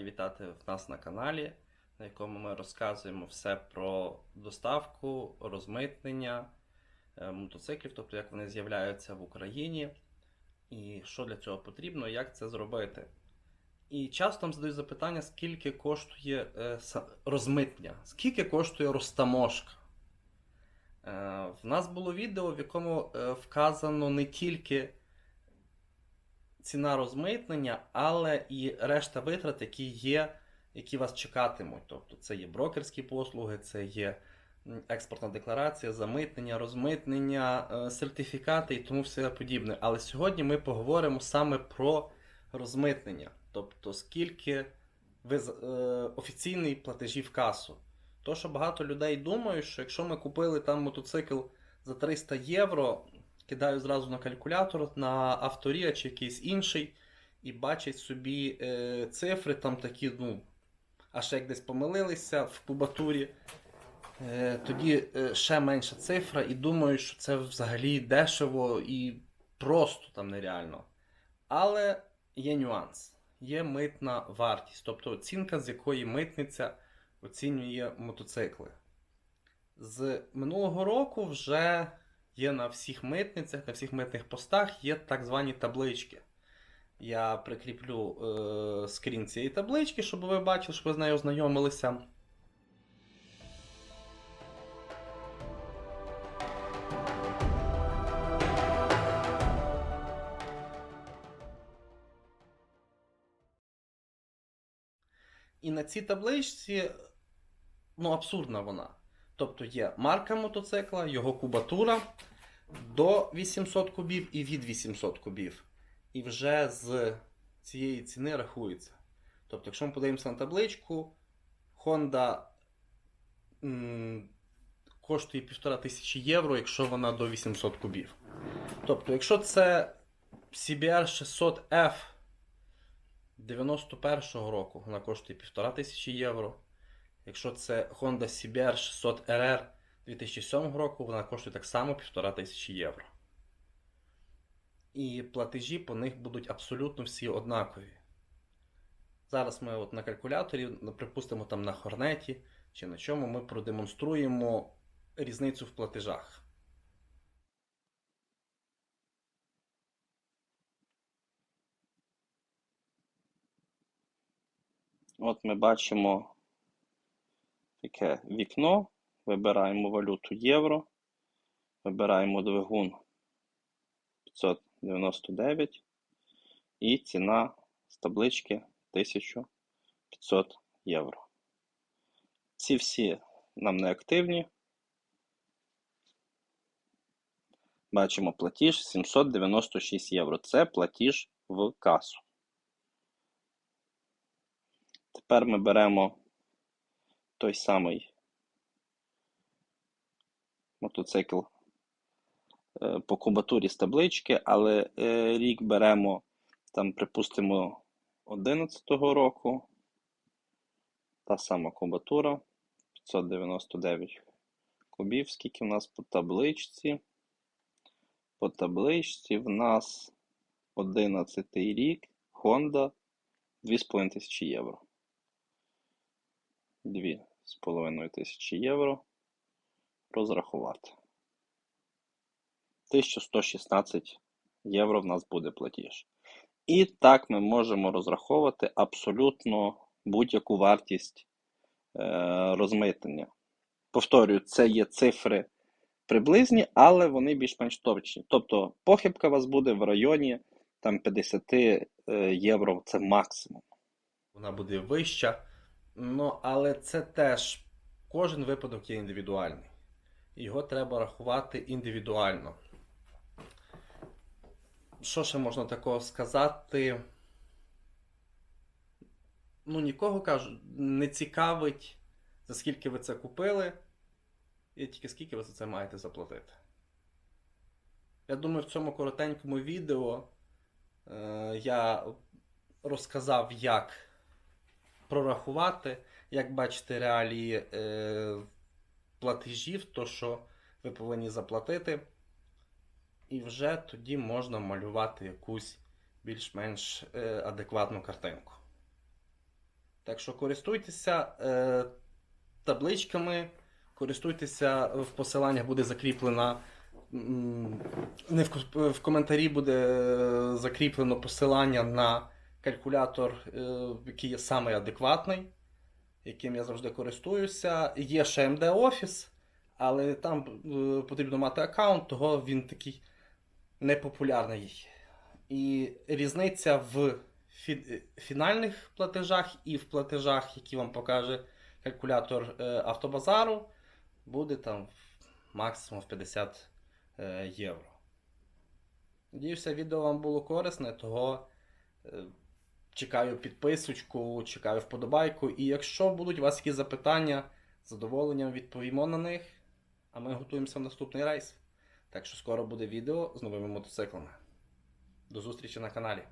раді вітати в нас на каналі, на якому ми розказуємо все про доставку, розмитнення е, мотоциклів, тобто як вони з'являються в Україні, і що для цього потрібно, і як це зробити. І часто нам задають запитання, скільки коштує е, розмитнення, скільки коштує розтаможка. Е, в нас було відео, в якому вказано не тільки ціна розмитнення, але і решта витрат, які є, які вас чекатимуть. Тобто це є брокерські послуги, це є експортна декларація, замитнення, розмитнення, е, сертифікати і тому все подібне. Але сьогодні ми поговоримо саме про розмитнення, тобто скільки ви е, платежі в касу. То, що багато людей думають, що якщо ми купили там мотоцикл за 300 євро, кидаю зразу на калькулятор, на авторія чи якийсь інший, і бачать собі е, цифри, там такі, ну, аж як десь помилилися в кубатурі. Е, тоді е, ще менша цифра, і думають, що це взагалі дешево і просто там нереально. Але є нюанс. Є митна вартість, тобто оцінка, з якої митниця оцінює мотоцикли. З минулого року вже є на всіх митницях, на всіх митних постах є так звані таблички. Я прикріплю е, скрін цієї таблички, щоб ви бачили, щоб ви з нею ознайомилися. І на цій табличці, ну, абсурдна вона. Тобто є марка мотоцикла, його кубатура до 800 кубів і від 800 кубів. І вже з цієї ціни рахується. Тобто, якщо ми подивимося на табличку, Honda м, коштує 1500 євро, якщо вона до 800 кубів. Тобто, якщо це CBR 600F 91-го року, вона коштує 1500 євро. Якщо це Honda CBR 600 RR 2007 року, вона коштує так само 1500 євро. І платежі по них будуть абсолютно всі однакові. Зараз ми от на калькуляторі, ну, припустимо там на Хорнеті чи на чому, ми продемонструємо різницю в платежах. От ми бачимо таке вікно, вибираємо валюту євро, вибираємо двигун 599 і ціна з таблички 1500 євро. Ці всі нам не активні. Бачимо платіж 796 євро. Це платіж в касу. Тепер ми беремо той самий мотоцикл е, по кубатурі з таблички, але е, рік беремо, там, припустимо, 11-го року. Та сама кубатура 599 кубів. Скільки в нас по табличці? По табличці в нас 11 рік Honda 2500 євро. 2,5 тисячі євро розрахувати. 1116 євро в нас буде платіж. І так ми можемо розраховувати абсолютно будь-яку вартість е, розмитнення. Повторюю, це є цифри приблизні, але вони більш-менш точні. Тобто похибка у вас буде в районі там, 50 е, євро, це максимум. Вона буде вища. Ну, але це теж кожен випадок є індивідуальний. Його треба рахувати індивідуально. Що ще можна такого сказати? Ну, нікого кажу, не цікавить, за скільки ви це купили, і тільки скільки ви за це маєте заплатити. Я думаю, в цьому коротенькому відео е, я розказав, як прорахувати, як бачити реалії е, платежів, то що ви повинні заплатити. І вже тоді можна малювати якусь більш-менш е, адекватну картинку. Так що користуйтеся е, табличками, користуйтеся, в посиланнях буде закріплена. Не в, в коментарі буде е, закріплено посилання на калькулятор, е, який є саме адекватний, яким я завжди користуюся. Є ще MD Office, але там е, потрібно мати аккаунт, того він такий непопулярний. І різниця в фі- фінальних платежах і в платежах, які вам покаже калькулятор е, автобазару, буде там максимум в 50 е, євро. Надіюся, відео вам було корисне, того чекаю підписочку, чекаю вподобайку. І якщо будуть у вас якісь запитання, з задоволенням відповімо на них. А ми готуємося в наступний рейс. Так що скоро буде відео з новими мотоциклами. До зустрічі на каналі.